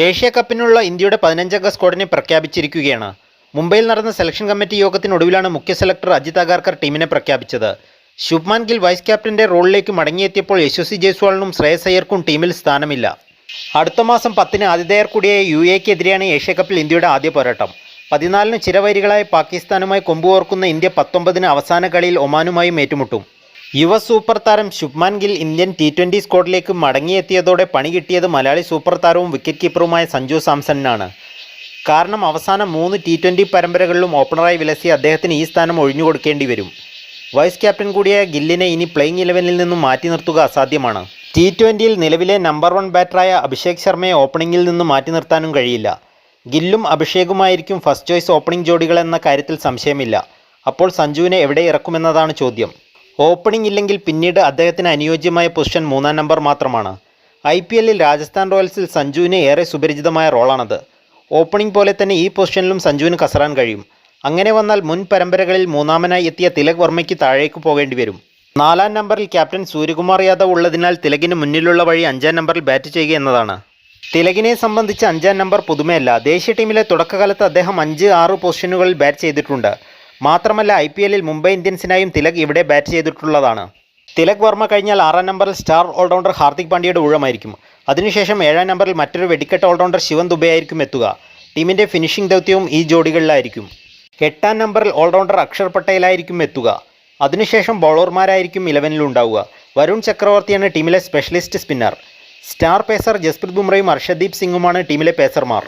Asia കപ്പിനുള്ള ഇന്ത്യയുടെ പതിനഞ്ചംഗ സ്ക്വാഡിനെ പ്രഖ്യാപിച്ചിരിക്കുകയാണ്. മുംബൈയിൽ നടന്ന സെലക്ഷൻ കമ്മിറ്റി യോഗത്തിനൊടുവിലാണ് മുഖ്യ സെലക്ടർ അജിത് അഗാർക്കർ ടീമിനെ പ്രഖ്യാപിച്ചത്. ശുഭ്മാൻ ഗിൽ വൈസ് ക്യാപ്റ്റന്റെ റോളിലേക്ക് മടങ്ങിയെത്തിയപ്പോൾ യശസ്വി ജയ്സ്വാളിനും ശ്രേയസ് അയ്യർക്കും ടീമിൽ സ്ഥാനമില്ല. അടുത്ത മാസം പത്തിന് ആതിഥേയർ കൂടിയായ യു എക്കെതിരെയാണ് ഏഷ്യ കപ്പിൽ ഇന്ത്യയുടെ ആദ്യ പോരാട്ടം. പതിനാലിന് ചിരവൈരികളായ പാകിസ്ഥാനുമായി കൊമ്പുകോർക്കുന്ന ഇന്ത്യ പത്തൊമ്പതിന് അവസാന കളിയിൽ ഒമാനുമായും ഏറ്റുമുട്ടും. യുവ സൂപ്പർ താരം Shubman Gill Indian T twenty സ്ക്വാഡിലേക്ക് മടങ്ങിയെത്തിയതോടെ പണി കിട്ടിയത് മലയാളി സൂപ്പർ താരവും വിക്കറ്റ് കീപ്പറുമായ സഞ്ജു സാംസണിനാണ്. കാരണം അവസാന മൂന്ന് ടി ട്വന്റി പരമ്പരകളിലും ഓപ്പണറായി വിലസി അദ്ദേഹത്തിന് ഈ സ്ഥാനം ഒഴിഞ്ഞുകൊടുക്കേണ്ടി വരും. വൈസ് ക്യാപ്റ്റൻ കൂടിയായ ഗില്ലിനെ ഇനി പ്ലേയിങ് ഇലവനിൽ നിന്നും മാറ്റി നിർത്തുക അസാധ്യമാണ്. ടി ട്വന്റിയിൽ നിലവിലെ നമ്പർ വൺ ബാറ്ററായ അഭിഷേക് ശർമ്മയെ ഓപ്പണിംഗിൽ നിന്നും മാറ്റി നിർത്താനും കഴിയില്ല. ഗില്ലും അഭിഷേകുമായിരിക്കും ഫസ്റ്റ് ചോയ്സ് ഓപ്പണിംഗ് ജോഡികൾ എന്ന കാര്യത്തിൽ സംശയമില്ല. അപ്പോൾ സഞ്ജുവിനെ എവിടെ ഇറക്കുമെന്നതാണ് ചോദ്യം. ഓപ്പണിംഗ് ഇല്ലെങ്കിൽ പിന്നീട് അദ്ദേഹത്തിന് അനുയോജ്യമായ പൊസിഷൻ മൂന്നാം നമ്പർ മാത്രമാണ്. ഐ പി എല്ലിൽ രാജസ്ഥാൻ റോയൽസിൽ സഞ്ജുവിന് ഏറെ സുപരിചിതമായ റോളാണത്. ഓപ്പണിംഗ് പോലെ തന്നെ ഈ പൊസിഷനിലും സഞ്ജുവിന് കസറാൻ കഴിയും. അങ്ങനെ വന്നാൽ മുൻ പരമ്പരകളിൽ മൂന്നാമനായി എത്തിയ തിലക് വർമ്മയ്ക്ക് താഴേക്ക് പോകേണ്ടി വരും. നാലാം നമ്പറിൽ ക്യാപ്റ്റൻ സൂര്യകുമാർ യാദവ് ഉള്ളതിനാൽ തിലകിന് മുന്നിലുള്ള വഴി അഞ്ചാം നമ്പറിൽ ബാറ്റ് ചെയ്യുക എന്നതാണ്. തിലകിനെ സംബന്ധിച്ച് അഞ്ചാം നമ്പർ പുതുമയല്ല. ദേശീയ ടീമിലെ തുടക്കകാലത്ത് അദ്ദേഹം അഞ്ച് ആറ് പൊസിഷനുകളിൽ ബാറ്റ് ചെയ്തിട്ടുണ്ട്. മാത്രമല്ല ഐ പി എല്ലിൽ മുംബൈ ഇന്ത്യൻസിനായും തിലക് ഇവിടെ ബാറ്റ് ചെയ്തിട്ടുള്ളതാണ്. തിലക് വർമ്മ കഴിഞ്ഞാൽ ആറാം നമ്പറിൽ സ്റ്റാർ ഓൾറൗണ്ടർ ഹാർദിക് പാണ്ഡ്യയുടെ ഊഴമായിരിക്കും. അതിനുശേഷം ഏഴാം നമ്പറിൽ മറ്റൊരു വെടിക്കെട്ട് ഓൾറൗണ്ടർ ശിവൻ ദുബെ ആയിരിക്കും എത്തുക. ടീമിന്റെ ഫിനിഷിംഗ് ദൗത്യവും ഈ ജോഡികളിലായിരിക്കും. എട്ടാം നമ്പറിൽ ഓൾറൗണ്ടർ അക്ഷർ പട്ടേലായിരിക്കും എത്തുക. അതിനുശേഷം ബൗളർമാരായിരിക്കും ഇലവനിൽ ഉണ്ടാവുക. വരുൺ ചക്രവർത്തിയാണ് ടീമിലെ specialist spinner star pacer Jasprit ബുംറയും Harshdeep സിംഗുമാണ് ടീമിലെ പേസർമാർ